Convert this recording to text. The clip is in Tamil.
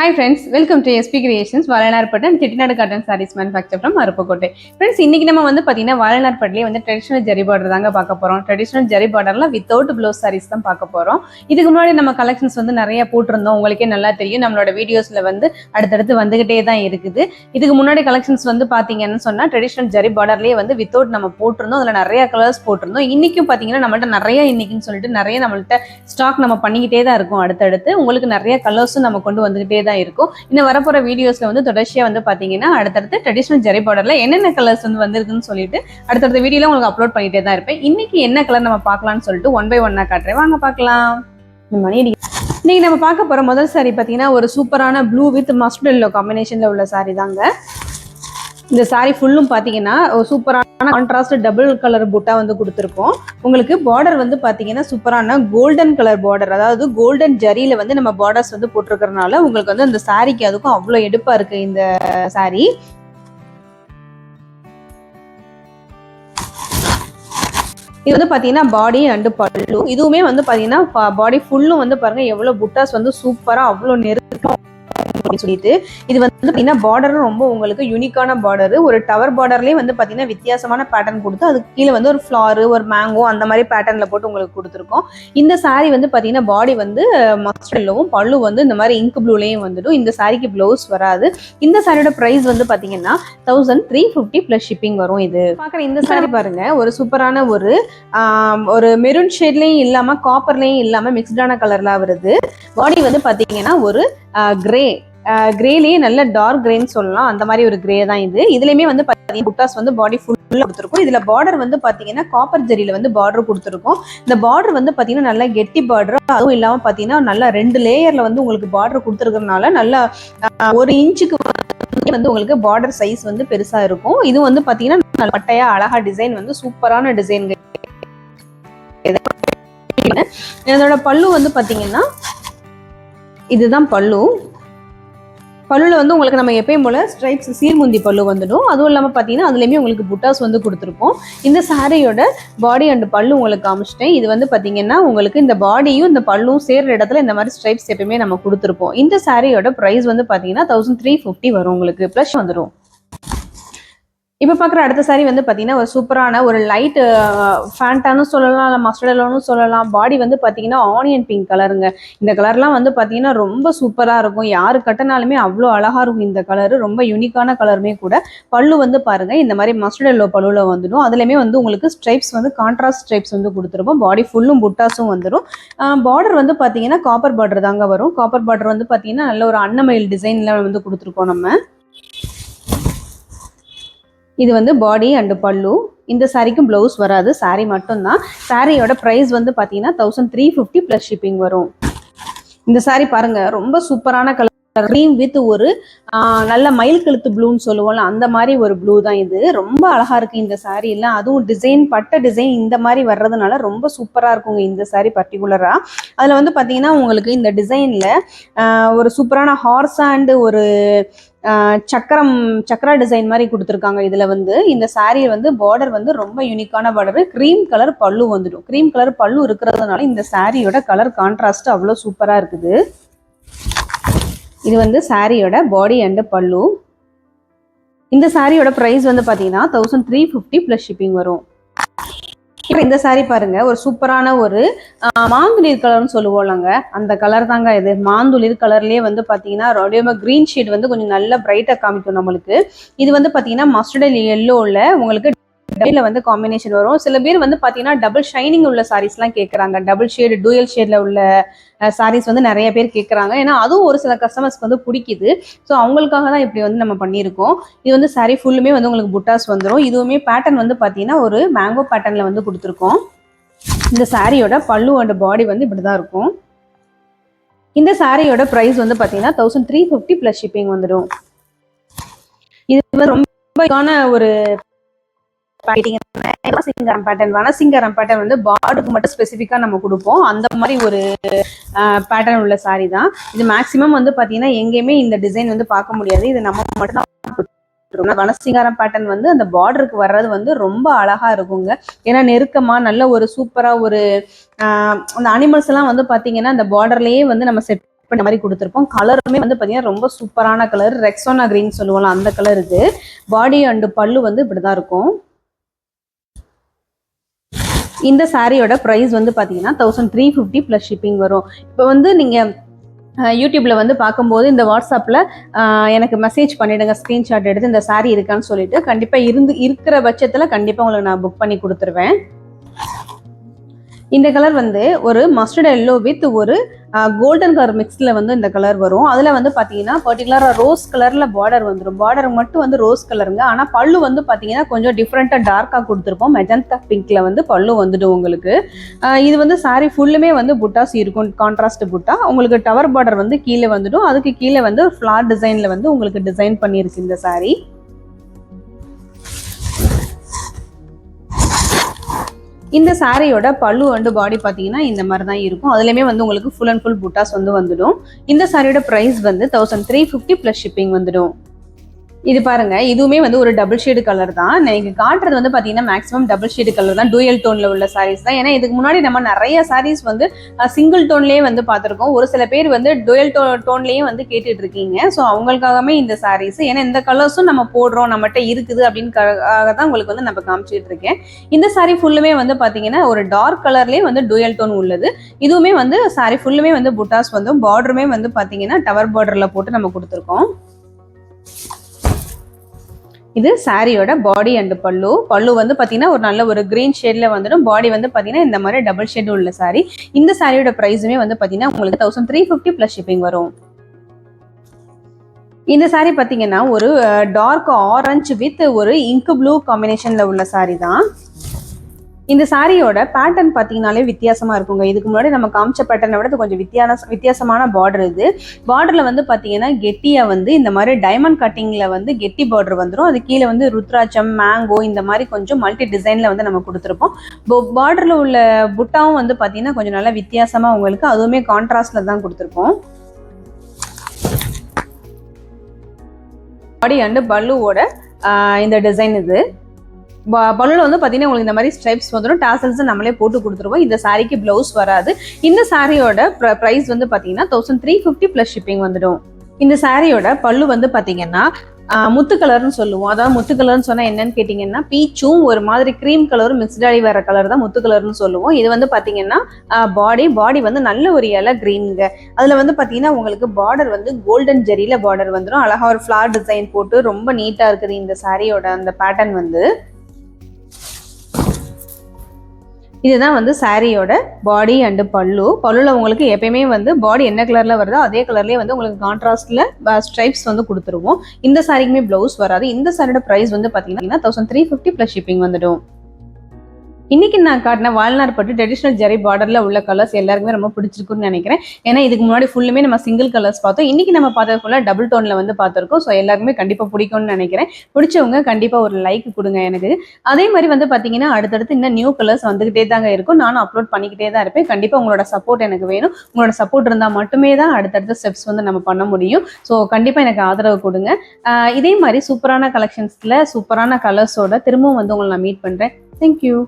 Hi friends welcome to SP creations வாழனார்பட்டன் Chettinad cotton sarees manufacture from Aruppukottai. Friends இன்னைக்கு நம்ம வந்து பார்த்தீங்கன்னா வாழனார்பட்டிலே வந்து ட்ரெடிஷனல் ஜரி பார்டர் தாங்க பார்க்க போகிறோம் ட்ரெடிஷனல் ஜரி பார்டர்ல வித்தவுட் ப்ளவுஸ் சாரீஸ் தான் பார்க்க போகிறோம் இதுக்கு முன்னாடி நம்ம கலெக்ஷன்ஸ் வந்து நிறைய போட்டிருந்தோம். உங்களுக்கே நல்லா தெரியும். நம்மளோட வீடியோஸில் வந்து அடுத்தடுத்து வந்துகிட்டே தான் இருக்குது. இதுக்கு முன்னாடி கலெக்ஷன்ஸ் வந்து பார்த்தீங்கன்னு சொன்னால் ட்ரெடிஷனல் ஜரி பார்டர்லேயே வந்து வித்தவுட் நம்ம போட்டிருந்தோம். அதில் நிறைய கலர்ஸ் போட்டிருந்தோம். இன்றைக்கும் பார்த்தீங்கன்னா நம்மள்ட்ட நிறைய இன்றைக்குன்னு சொல்லிட்டு நிறைய நம்மள்ட்ட ஸ்டாக் நம்ம பண்ணிக்கிட்டே தான் இருக்கும். அடுத்தடுத்து உங்களுக்கு நிறைய கலர்ஸும் நம்ம கொண்டு வந்துகிட்டே தான் இருக்கும். இன்னும் வரப்போற வீடியோஸ்ல வந்து தொடர்ச்சியா வந்து பார்த்தீங்கன்னா அடுத்தடுத்து ட்ரெடிஷ்னல் ஜெரி பார்டர்ல என்னென்ன கலர்ஸ் வந்து வந்திருக்குன்னு சொல்லிட்டு அடுத்தடுத்த வீடியோவில் உங்களுக்கு அப்லோட் பண்ணிகிட்டே தான் இருப்பேன். இன்னைக்கு என்ன கலர் நம்ம பார்க்கலாம்னு சொல்லிட்டு ஒன் பை ஒன்னாக காட்டுறேன். வாங்க பார்க்கலாம். மணி இன்னைக்கு நம்ம பார்க்க போற முதல் சாரி பாத்தீங்கன்னா ஒரு சூப்பரான ப்ளூ வித் மஸ்ட் எல்லோ காம்பினேஷன்ல உள்ள சாரி தாங்க. இந்த சாரீ ஃபுல்லும் பார்த்தீங்கன்னா சூப்பரான கான்ட்ராஸ்ட் டபுள் கலர் புட்டா வந்து கொடுத்துருக்கோம். உங்களுக்கு பார்டர் வந்து பார்த்தீங்கன்னா சூப்பரான கோல்டன் கலர் பார்டர் அதாவது கோல்டன் ஜரியில் வந்து நம்ம பார்டர்ஸ் வந்து போட்டிருக்கறனால உங்களுக்கு வந்து அந்த சாரிக்கு அதுக்கும் அவ்வளோ எடுப்பா இருக்கு இந்த சாரீ இது வந்து பார்த்தீங்கன்னா பாடி அண்டு பல்லு இதுவுமே வந்து பார்த்தீங்கன்னா பாடி ஃபுல்லும் வந்து பாருங்க எவ்வளோ புட்டாஸ் வந்து சூப்பராக அவ்வளோ நெருக்கம் அப்படின்னு சொல்லிட்டு. இது வந்து பார்த்தீங்கன்னா பார்டரும் ரொம்ப உங்களுக்கு யூனிக்கான பார்டர் ஒரு டவர் பார்டர்லேயே வந்து பார்த்தீங்கன்னா வித்தியாசமான பேட்டர்ன் கொடுத்து அதுக்கு கீழே வந்து ஒரு ஃப்ளாரு ஒரு மேங்கோ அந்த மாதிரி பேட்டர்னில் போட்டு உங்களுக்கு கொடுத்துருக்கோம். இந்த saree வந்து பார்த்தீங்கன்னா பாடி வந்து மஸ்டர்லவும் பல்லு வந்து இந்த மாதிரி இங்க் ப்ளூலேயும் வந்துடும். இந்த சாரிக்கு ப்ளவுஸ் வராது. இந்த சாரியோட ப்ரைஸ் வந்து பார்த்தீங்கன்னா thousand three fifty plus shipping வரும் இது. பார்க்குற இந்த saree பாருங்க. ஒரு சூப்பரான ஒரு ஒரு மெரூன் ஷேட்லேயும் இல்லாமல் காப்பர்லேயும் இல்லாமல் மிக்ஸ்டான கலர்லாம் வருது பாடி வந்து பார்த்தீங்கன்னா ஒரு கிரே கிரேலேயே நல்ல டார்க் கிரேன்னு சொல்லலாம். அந்த மாதிரி ஒரு கிரே தான் இது. இதுலயுமே வந்து பார்த்தீங்கன்னா புட்டாஸ் வந்து பாடி ஃபுல்லாக கொடுத்துருக்கும். இதுல பார்டர் வந்து பார்த்தீங்கன்னா காப்பர் ஜெரியில வந்து பார்டர் கொடுத்துருக்கும். இந்த பார்டர் வந்து பார்த்தீங்கன்னா நல்லா கெட்டி பார்டர் அதுவும் இல்லாமல் பார்த்தீங்கன்னா நல்லா ரெண்டு லேயர்ல வந்து உங்களுக்கு பார்டர் கொடுத்துருக்கறனால நல்லா ஒரு இன்ச்சுக்கு வந்து உங்களுக்கு பார்டர் சைஸ் வந்து பெருசா இருக்கும். இது வந்து பார்த்தீங்கன்னா பட்டையாக பட்டையா அழகா டிசைன் வந்து சூப்பரான டிசைன் இதோட பல்லு வந்து பார்த்தீங்கன்னா இதுதான் பல்லு. பல்லுல வந்து உங்களுக்கு நம்ம எப்பயும் போல ஸ்ட்ரைப்ஸ் சீர்முந்தி பல்லு வந்துடும். அதுவும் இல்லாமல் பார்த்தீங்கன்னா அதுலேயுமே உங்களுக்கு புட்டாஸ் வந்து கொடுத்துருப்போம். இந்த சாரியோட பாடி அண்ட் பல்லு உங்களுக்கு காமிச்சிட்டேன். இது வந்து பார்த்தீங்கன்னா உங்களுக்கு இந்த பாடியும் இந்த பல்லும் சேர்ற இடத்துல இந்த மாதிரி ஸ்ட்ரைப்ஸ் எப்பயுமே நம்ம கொடுத்துருப்போம். இந்த சாரியோட ப்ரைஸ் வந்து பார்த்தீங்கன்னா தௌசண்ட் த்ரீ ஃபிஃப்டி வரும் உங்களுக்கு. ப்ளஸ் வந்துடும் இப்போ பார்க்குற அடுத்த சாரி வந்து பார்த்தீங்கன்னா ஒரு சூப்பரான ஒரு லைட் ஃபேண்டானு சொல்லலாம் இல்லை மஸ்டர்டலோன்னு சொல்லலாம். பாடி வந்து பார்த்தீங்கன்னா ஆனியன் பிங்க் கலருங்க இந்த கலர்லாம் வந்து பார்த்தீங்கன்னா ரொம்ப சூப்பராக இருக்கும். யார் கட்டினாலுமே அவ்வளோ அழகாக இருக்கும் இந்த கலரு ரொம்ப யூனிக்கான கலருமே கூட. பல்லு வந்து பாருங்க இந்த மாதிரி மஸ்டர்டல்லோ பல்லுவில் வந்துடும். அதுலேயுமே வந்து உங்களுக்கு ஸ்ட்ரைப்ஸ் வந்து கான்ட்ராஸ்ட் ஸ்ட்ரைப்ஸ் வந்து கொடுத்துருப்போம் பாடி ஃபுல்லும் புட்டாஸும் வந்துடும் பார்டர் வந்து பார்த்தீங்கன்னா காப்பர் பார்டர் தாங்க வரும். காப்பர் பார்டர் வந்து பார்த்தீங்கன்னா நல்ல ஒரு அன்னமயில் டிசைனில் வந்து கொடுத்துருக்கோம் நம்ம. இது வந்து பாடி அண்டு பல்லு. இந்த சாரிக்கும் ப்ளவுஸ் வராது. saree மட்டும்தான். சாரியோட ப்ரைஸ் வந்து பார்த்தீங்கன்னா thousand three fifty plus shipping வரும். இந்த சாரி பாருங்க ரொம்ப சூப்பரான கலர் க்ரீம் வித் ஒரு நல்ல மயில் கழுத்து ப்ளூன்னு சொல்லுவோம்ல அந்த மாதிரி ஒரு ப்ளூ தான் இது. ரொம்ப அழகா இருக்கு இந்த saree எல்லாம். அதுவும் டிசைன் பட்ட டிசைன் இந்த மாதிரி வர்றதுனால ரொம்ப சூப்பரா இருக்குங்க இந்த சாரீ பர்டிகுலரா அதுல வந்து பாத்தீங்கன்னா உங்களுக்கு இந்த டிசைன்ல ஒரு சூப்பரான ஹார்ஸ் அண்ட் ஒரு சக்கரம் சக்கரா டிசைன் மாதிரி கொடுத்துருக்காங்க இதில் வந்து. இந்த சாரீ வந்து பார்டர் வந்து ரொம்ப யூனிக்கான பார்டர் க்ரீம் கலர் பல்லு வந்துடும். க்ரீம் கலர் பல்லு இருக்கிறதுனால இந்த சாரியோட கலர் கான்ட்ராஸ்ட் அவ்வளோ சூப்பராக இருக்குது. இது வந்து சாரியோட பாடி அண்ட் பல்லு. இந்த சாரியோட ப்ரைஸ் வந்து பார்த்தீங்கன்னா thousand three fifty plus shipping வரும். இப்போ இந்த saree பாருங்க ஒரு சூப்பரான ஒரு மாந்துளிர் மாங்குளிர் கலர்னு சொல்லுவோம்லங்க. அந்த கலர் தாங்க இது. மாந்துளிர் கலர்லயே வந்து பாத்தீங்கன்னா ரொம்ப கிரீன் ஷேட் வந்து கொஞ்சம் நல்ல பிரைட்டாக காமிக்கும் நம்மளுக்கு. இது வந்து பாத்தீங்கன்னா எல்லோ உள்ள உங்களுக்கு டபுள்ல வந்து காம்பினேஷன் வரும். சில பேர் வந்து பார்த்தீங்கன்னா டபுள் ஷைனிங் உள்ள சாரீஸ்லாம் கேட்குறாங்க டபுள் ஷேடு டூயல் ஷேடில் உள்ள சாரீஸ் வந்து நிறைய பேர் கேட்குறாங்க ஏன்னா அதுவும் ஒரு சில கஸ்டமர்ஸ்க்கு வந்து பிடிக்குது. ஸோ அவங்களுக்காக தான் இப்படி வந்து நம்ம பண்ணியிருக்கோம். இது வந்து சாரீ ஃபுல்லுமே வந்து உங்களுக்கு புட்டாஸ் வந்துடும் இதுவுமே பேட்டர்ன் வந்து பார்த்தீங்கன்னா ஒரு மேங்கோ பேட்டர்னில் வந்து கொடுத்துருக்கோம். இந்த சாரியோட பல்லு அண்ட் பாடி வந்து இப்படி தான் இருக்கும். இந்த சாரியோட ப்ரைஸ் வந்து பார்த்தீங்கன்னா thousand three fifty plus shipping வந்துடும் இது வந்து ரொம்ப ஒரு வனசிங்கரம் பேட்டர்ன் வனசிங்கரம் பேட்டர்ன் வந்து பார்டுக்கு மட்டும் ஸ்பெசிஃபிக்காக நம்ம கொடுப்போம். அந்த மாதிரி ஒரு பேட்டர்ன் உள்ள சாரி தான். இது மேக்ஸிமம் வந்து பார்த்தீங்கன்னா எங்கேயுமே இந்த டிசைன் வந்து பார்க்க முடியாது. இது நம்ம மட்டும் தான் வனசிங்காரம் பேட்டர்ன் வந்து அந்த பார்டருக்கு வர்றது வந்து ரொம்ப அழகா இருக்குங்க. ஏன்னா நெருக்கமா நல்ல ஒரு சூப்பரா ஒரு அந்த அனிமல்ஸ் எல்லாம் வந்து பாத்தீங்கன்னா அந்த பார்டர்லயே வந்து நம்ம செட் பண்ண மாதிரி கொடுத்துருப்போம். கலருமே வந்து பார்த்தீங்கன்னா ரொம்ப சூப்பரான கலர் ரெக்ஸோனா கிரீன் சொல்லுவோம்ல அந்த கலர் பாடி அண்டு பல்லு வந்து இப்படிதான் இருக்கும். இந்த சாரியோட ப்ரைஸ் வந்து பார்த்தீங்கன்னா thousand three fifty plus shipping வரும். இப்போ வந்து நீங்கள் யூடியூப்ல வந்து பார்க்கும்போது இந்த வாட்ஸ்அப்பில் எனக்கு மெசேஜ் பண்ணிடுங்க ஸ்க்ரீன்ஷாட் எடுத்து இந்த சாரீ இருக்கான்னு சொல்லிட்டு கண்டிப்பாக இருந்து இருக்கிற பட்சத்தில் கண்டிப்பாக உங்களுக்கு நான் புக் பண்ணி கொடுத்துருவேன். இந்த கலர் வந்து ஒரு மஸ்டர்ட் எல்லோ வித் ஒரு கோல்டன் கலர் மிக்ஸில் வந்து இந்த கலர் வரும். அதில் வந்து பார்த்தீங்கன்னா பர்டிகுலராக ரோஸ் கலரில் பார்டர் வந்துடும் பார்டர் மட்டும் வந்து ரோஸ் கலருங்க ஆனால் பல்லு வந்து பார்த்தீங்கன்னா கொஞ்சம் டிஃப்ரெண்ட்டாக டார்க்காக கொடுத்துருப்போம். மெஜந்தா பிங்க்கில் வந்து பல்லு வந்துடும் உங்களுக்கு. இது வந்து சாரீ ஃபுல்லுமே வந்து புட்டாஸ் இருக்கும். கான்ட்ராஸ்ட் புட்டா. உங்களுக்கு டவர் பார்டர் வந்து கீழே வந்துடும். அதுக்கு கீழே வந்து ஃப்ளார் டிசைனில் வந்து உங்களுக்கு டிசைன் பண்ணியிருக்கு இந்த சாரீ இந்த சாரியோட பல்லு அண்டு பாடி பார்த்தீங்கன்னா இந்த மாதிரி தான் இருக்கும். அதுலேயுமே வந்து உங்களுக்கு ஃபுல் அண்ட் ஃபுல் புட்டாஸ் வந்து வந்துடும். இந்த சாரியோட ப்ரைஸ் வந்து thousand three fifty plus shipping வந்துடும். இது பாருங்க இதுவுமே வந்து ஒரு டபுள் ஷேடு கலர் தான். எனக்கு காட்டுறது வந்து பார்த்தீங்கன்னா மேக்ஸிமம் டபுள் ஷேடு கலர் தான். டூயல் டோனில் உள்ள சாரீஸ் தான். ஏன்னா இதுக்கு முன்னாடி நம்ம நிறைய சாரீஸ் வந்து சிங்கிள் டோன்லேயே வந்து பார்த்துருக்கோம். ஒரு சில பேர் வந்து டூயல் டோ டோன்லேயும் வந்து கேட்டுட்டு இருக்கீங்க. ஸோ அவங்களுக்காகவே இந்த சாரீஸ் ஏன்னா இந்த கலர்ஸும் நம்ம போடுறோம் நம்மகிட்ட இருக்குது அப்படின்னு தான் உங்களுக்கு வந்து நம்ம காமிச்சிட்டு இருக்கேன். இந்த சாரீ ஃபுல்லுமே வந்து பார்த்தீங்கன்னா ஒரு டார்க் கலர்லேயே வந்து டூயல் டோன் உள்ளது. இதுவுமே வந்து சாரீ ஃபுல்லுமே வந்து புட்டாஸ் வந்து பார்டருமே வந்து பார்த்தீங்கன்னா டவர் பார்டரில் போட்டு நம்ம கொடுத்துருக்கோம். இது சாரியோட பாடி அண்ட் பல்லு. பல்லு வந்து பார்த்தீங்கன்னா ஒரு நல்ல ஒரு கிரீன் ஷேட்ல வந்துடும். பாடி வந்து பார்த்தீங்கன்னா இந்த மாதிரி டபுள் ஷெட் உள்ள சாரி இந்த சாரியோட ப்ரைஸுமே வந்து பார்த்தீங்கன்னா உங்களுக்கு thousand three fifty plus shipping வரும். இந்த சாரி பார்த்தீங்கன்னா ஒரு டார்க் ஆரஞ்சு வித் ஒரு இங்கு ப்ளூ காம்பினேஷன்ல உள்ள சாரி தான். இந்த சாரியோட பேட்டர்ன் பார்த்தீங்கனாலே வித்தியாசமாக இருக்குங்க. இதுக்கு முன்னாடி நம்ம காமிச்ச பேட்டர்னை விட இது கொஞ்சம் வித்தியாச வித்தியாசமான பார்டர் இது. பார்டரில் வந்து பார்த்தீங்கன்னா கெட்டியாக வந்து இந்த மாதிரி டைமண்ட் கட்டிங்கில் வந்து கெட்டி பார்டர் வந்துடும் அது கீழே வந்து ருத்ராட்சம் மேங்கோ இந்த மாதிரி கொஞ்சம் மல்டி டிசைனில் வந்து நம்ம கொடுத்துருப்போம். பார்டரில் உள்ள புட்டாவும் வந்து பார்த்தீங்கன்னா கொஞ்சம் நல்லா வித்தியாசமாக உங்களுக்கு அதுவுமே கான்ட்ராஸ்டில் தான் கொடுத்துருப்போம். பாடி அண்டு பல்லுவோட இந்த டிசைன் இது. பலூனில் வந்து பார்த்தீங்கன்னா உங்களுக்கு இந்த மாதிரி ஸ்ட்ரைப்ஸ் வந்துடும் டாசல்ஸ் நம்மளே போட்டு கொடுத்துருவோம். இந்த சாரிக்கு ப்ளவுஸ் வராது. இந்த சாரியோட ப்ரைஸ் வந்து பார்த்தீங்கன்னா thousand three fifty plus shipping வந்துடும். இந்த சாரியோட பல்லு வந்து பார்த்தீங்கன்னா முத்து கலர்னு சொல்லுவோம். அதாவது முத்து கலர்னு சொன்னால் என்னன்னு கேட்டிங்கன்னா பீச்சும் ஒரு மாதிரி க்ரீம் கலரும் மிக்ஸ்டாகி வர கலர் தான் முத்து கலர்னு சொல்லுவோம். இது வந்து பார்த்தீங்கன்னா பாடி பாடி வந்து நல்ல ஒரு இலை க்ரீனுங்க அதில் வந்து பார்த்தீங்கன்னா உங்களுக்கு பார்டர் வந்து கோல்டன் ஜெரியில் பார்டர் வந்துடும் அழகா ஒரு ஃப்ளார் டிசைன் போட்டு ரொம்ப நீட்டாக இருக்குது இந்த சாரியோட அந்த பேட்டர்ன் வந்து. இதுதான் வந்து சாரியோட பாடி அண்டு பல்லு. பல்லுல உங்களுக்கு எப்பயுமே வந்து பாடி என்ன கலர்ல வருதோ அதே கலர்லயே வந்து உங்களுக்கு கான்ட்ராஸ்ட்ல ஸ்ட்ரைப்ஸ் வந்து கொடுத்துருவோம். இந்த சாரிக்குமே பிளவுஸ் வராது. இந்த சாரியோட ப்ரைஸ் வந்து பாத்தீங்கன்னா thousand three fifty plus shipping வந்துடும். இன்னைக்கு நான் காட்டின வாழ்நாள் பட்டு ட்ரெடிஷ்னல் ஜெரி பார்டரில் உள்ள கலர்ஸ் எல்லாருக்குமே ரொம்ப பிடிச்சிருக்குன்னு நினைக்கிறேன். ஏன்னா இதுக்கு முன்னாடி ஃபுல்லுமே நம்ம சிங்கிள் கலர்ஸ் பார்த்தோம். இன்னைக்கு நம்ம பார்த்தது ஃபுல்லாக டபுள் டோனில் வந்து பார்த்துருக்கோம். ஸோ எல்லாருக்குமே கண்டிப்பாக பிடிக்கும்னு நினைக்கிறேன். பிடிச்சவங்க கண்டிப்பாக ஒரு லைக் கொடுங்க எனக்கு. அதே மாதிரி வந்து பார்த்தீங்கன்னா அடுத்தடுத்து இன்னும் நியூ கலர்ஸ் வந்துகிட்டே தாங்க இருக்கும். நானும் அப்லோட் பண்ணிக்கிட்டே தான் இருப்பேன். கண்டிப்பாக உங்களோட சப்போர்ட் எனக்கு வேணும். உங்களோட சப்போர்ட் இருந்தால் மட்டுமே தான் அடுத்தடுத்த ஸ்டெப்ஸ் வந்து நம்ம பண்ண முடியும். ஸோ கண்டிப்பாக எனக்கு ஆதரவு கொடுங்க. இதே மாதிரி சூப்பரான கலெக்ஷன்ஸில் சூப்பரான கலர்ஸோட திரும்பவும் வந்து உங்களை நான் மீட் பண்ணுறேன் தேங்க்யூ